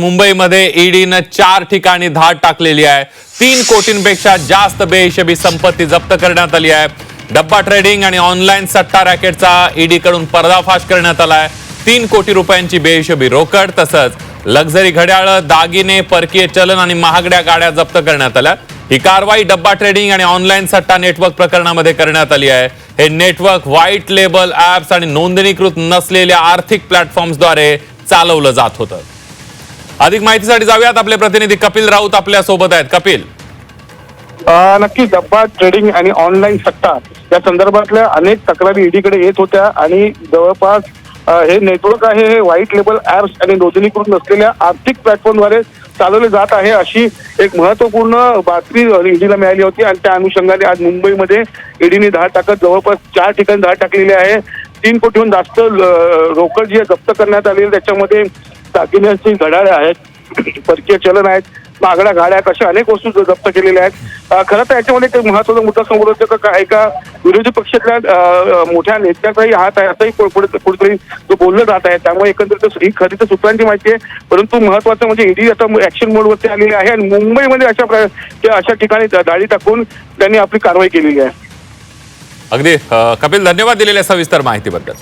मुंबईमध्ये ईडीनं चार ठिकाणी धाड टाकलेली आहे. तीन कोटींपेक्षा जास्त बेहिशेबी संपत्ती जप्त करण्यात आली आहे. डब्बा ट्रेडिंग आणि ऑनलाईन सट्टा रॅकेटचा ईडी कडून पर्दाफाश करण्यात आलाय तीन कोटी रुपयांची बेहिशेबी रोकड तसंच लक्झरी घड्याळं दागिने परकीय चलन आणि महागड्या गाड्या जप्त करण्यात आल्या. ही कारवाई डब्बा ट्रेडिंग आणि ऑनलाईन सट्टा नेटवर्क प्रकरणामध्ये करण्यात आली आहे. हे नेटवर्क व्हाईट लेबल ऍप्स आणि नोंदणीकृत नसलेल्या आर्थिक प्लॅटफॉर्म्सद्वारे चालवलं जात होतं. अधिक माहितीसाठी जाऊयात आपले प्रतिनिधी. कपिल राऊत आपल्यासोबत आहेत. कपिल. नक्की डब्बा ट्रेडिंग आणि ऑनलाईन सट्टा या संदर्भातल्या अनेक तक्रारी ईडीकडे येत होत्या आणि जवळपास हे नेटवर्क आहे हे व्हाईट लेबल ऍप्स आणि नोंदणीकृत नसलेल्या आर्थिक प्लॅटफॉर्मद्वारे चालवले जात आहे अशी एक महत्त्वपूर्ण बातमी ईडीला मिळाली होती आणि त्या अनुषंगाने आज मुंबईमध्ये ईडीने धाड टाकत जवळपास चार ठिकाणी धाड टाकलेली आहे. तीन कोटीहून जास्त रोकड जी आहे जप्त करण्यात आली त्याच्यामध्ये दागिन्यांची घड्याळे आहेत परकीय चलन आहेत मागड्या गाड्या अशा अनेक वस्तू जप्त केलेल्या आहेत. खरं तर याच्यामध्ये एक महत्त्वाचा मुद्दा समोर होतो का एका विरोधी पक्षातल्या मोठ्या नेत्याचाही हात आहे असंही कुठेतरी जो बोललं जात आहे. त्यामुळे एकंदरीत ही खरी तर सूत्रांची माहिती आहे परंतु महत्वाचं म्हणजे ईडी आता ऍक्शन मोडवरती आलेली आहे आणि मुंबईमध्ये अशा प्रकार अशा ठिकाणी दाढी टाकून त्यांनी आपली कारवाई केलेली आहे. अगदी कपिल धन्यवाद दिलेल्या सविस्तर माहितीबद्दल.